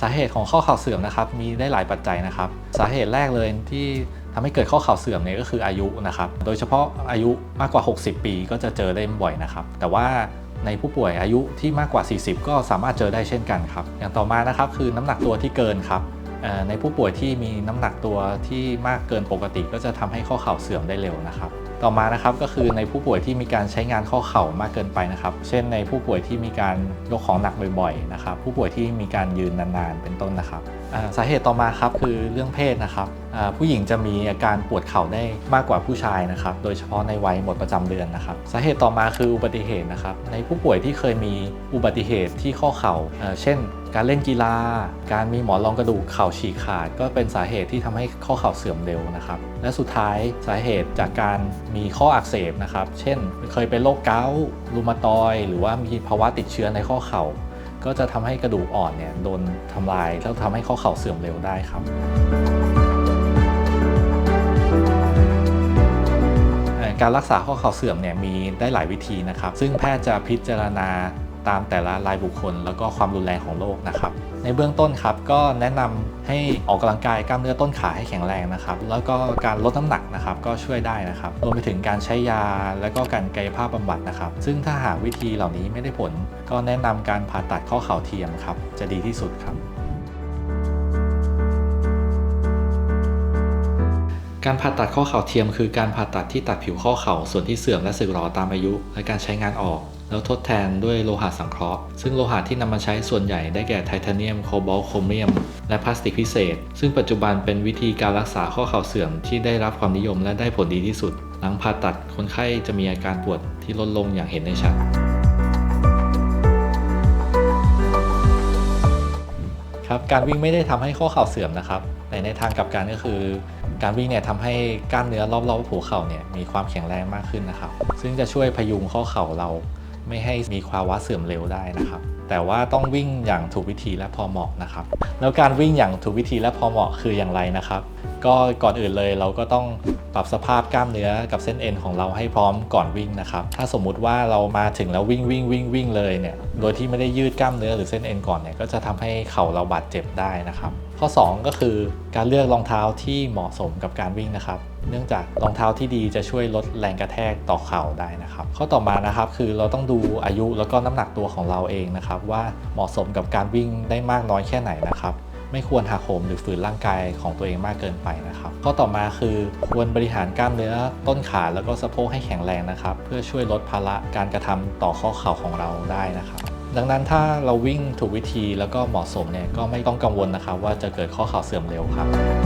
สาเหตุของข้อเข่าเสื่อมนะครับมีได้หลายปัจจัยนะครับ สาเหตุแรกเลยที่ทำให้เกิดข้อเข่าเสื่อมเนี่ยก็คืออายุนะครับ โดยเฉพาะอายุมากกว่า 60 ปีก็จะเจอได้บ่อยนะครับ แต่ว่าในผู้ป่วยอายุที่มากกว่า 40 ก็สามารถเจอได้เช่นกันครับ อย่างต่อมานะครับคือน้ำหนักตัวที่เกินครับ ในผู้ป่วยที่มีน้ำหนักตัวที่มากเกินปกติ ก็จะทำให้ข้อเข่าเสื่อมได้เร็วนะครับ ต่อมานะครับก็คือในผู้ป่วยที่มีการใช้งานข้อเข่ามากเกินไปนะครับ เช่นในผู้ป่วยที่มีการยกของหนักบ่อยๆนะครับ ผู้ป่วยที่มีการยืนนานๆเป็นต้นนะครับสาเหตุต่อมาครับคือเรื่องเพศนะครับผู้หญิงจะมีอาการปวดเข่าได้มากกว่าผู้ชายนะครับ โดยเฉพาะในวัยหมดประจำเดือนนะครับ สาเหตุต่อมาคืออุบัติเหตุนะครับ ในผู้ป่วยที่เคยมีอุบัติเหตุที่ข้อเข่าเอ่อเช่น การเล่นกีฬา การมีหมอนรองกระดูกเข่าฉีกขาด ก็เป็นสาเหตุที่ทำให้ข้อเข่าเสื่อมเร็วนะครับ และสุดท้ายสาเหตุจากการมีข้ออักเสบนะครับ เช่น เคยเป็นโรคเกาต์รูมาตอยหรือว่ามีภาวะติดเชื้อในข้อเข่า ก็จะทำให้กระดูกอ่อนเนี่ยโดนทำลายแล้วทำให้ข้อเข่าเสื่อมเร็วได้ครับการรักษาข้อเข่าเสื่อมเนี่ยมีได้หลายวิธีนะครับ ซึ่งแพทย์จะพิจารณา ตามแต่ละรายบุคคล แล้วก็ความรุนแรงของโรคนะครับ ในเบื้องต้นครับก็แนะนำให้ออกกำลังกายกล้ามเนื้อต้นขาให้แข็งแรงนะครับ แล้วก็การลดน้ำหนักนะครับก็ช่วยได้นะครับรวมไปถึงการใช้ยาและก็การกายภาพบำบัดนะครับ ซึ่งถ้าหากวิธีเหล่านี้ไม่ได้ผล ก็แนะนำการผ่าตัดข้อเข่าเทียมครับจะดีที่สุดครับการผ่าตัดข้อเข่าเทียมคือการผ่าตัดที่ตัดผิวข้อเข่าส่วนที่เสื่อมและสึกหรอตามอายุ และการใช้งานออก แล้วทดแทนด้วยโลหะสังเคราะห์ ซึ่งโลหะที่นำมาใช้ส่วนใหญ่ได้แก่ไทเทเนียม โคบอลต์ โครเมียม และพลาสติกพิเศษ ซึ่งปัจจุบันเป็นวิธีการรักษาข้อเข่าเสื่อมที่ได้รับความนิยมและได้ผลดีที่สุด หลังผ่าตัดคนไข้จะมีอาการปวดที่ลดลงอย่างเห็นได้ชัดครับการวิ่งไม่ได้ทำให้ข้อเข่าเสื่อมนะครับแต่ในทางกลับกันก็คือ การวิ่งเนี่ยทำให้กล้ามเนื้อรอบๆหัวเข่าเนี่ยมีความแข็งแรงมากขึ้นนะครับ ซึ่งจะช่วยพยุงข้อเข่าเรา ไม่ให้มีภาวะเสื่อมเร็วได้นะครับแต่ว่าต้องวิ่งอย่างถูกวิธีและพอเหมาะนะครับ แล้วการวิ่งอย่างถูกวิธีและพอเหมาะคืออย่างไรนะครับ ก็ก่อนอื่นเลยเราก็ต้องปรับสภาพกล้ามเนื้อกับเส้นเอ็นของเราให้พร้อมก่อนวิ่งนะครับ ถ้าสมมุติว่าเรามาถึงแล้ววิ่งวิ่งวิ่งวิ่งเลยเนี่ย โดยที่ไม่ได้ยืดกล้ามเนื้อหรือเส้นเอ็นก่อนเนี่ย ก็จะทำให้เข่าเราบาดเจ็บได้นะครับ ข้อ 2 ก็คือการเลือกรองเท้าที่เหมาะสมกับการวิ่งนะครับ เนื่องจากรองเท้าที่ดีจะช่วยลดแรงกระแทกต่อเข่าได้นะครับ ข้อต่อมานะครับคือเราต้องดูอายุแล้วก็น้ำหนักตัวของเราเองนะครับว่าเหมาะสมกับการวิ่งได้มากน้อยแค่ไหนนะครับ ไม่ควรหักโหมหรือฝืนร่างกายของตัวเองมากเกินไปนะครับข้อต่อมาคือควรบริหารกล้ามเนื้อต้นขาแล้วก็สะโพกให้แข็งแรงนะครับ เพื่อช่วยลดภาระการกระทำต่อข้อเข่าของเราได้นะครับดังนั้นถ้าเราวิ่งถูกวิธีแล้วก็เหมาะสมเนี่ยก็ไม่ต้องกังวลนะครับว่าจะเกิดข้อเข่าเสื่อมเร็วครับ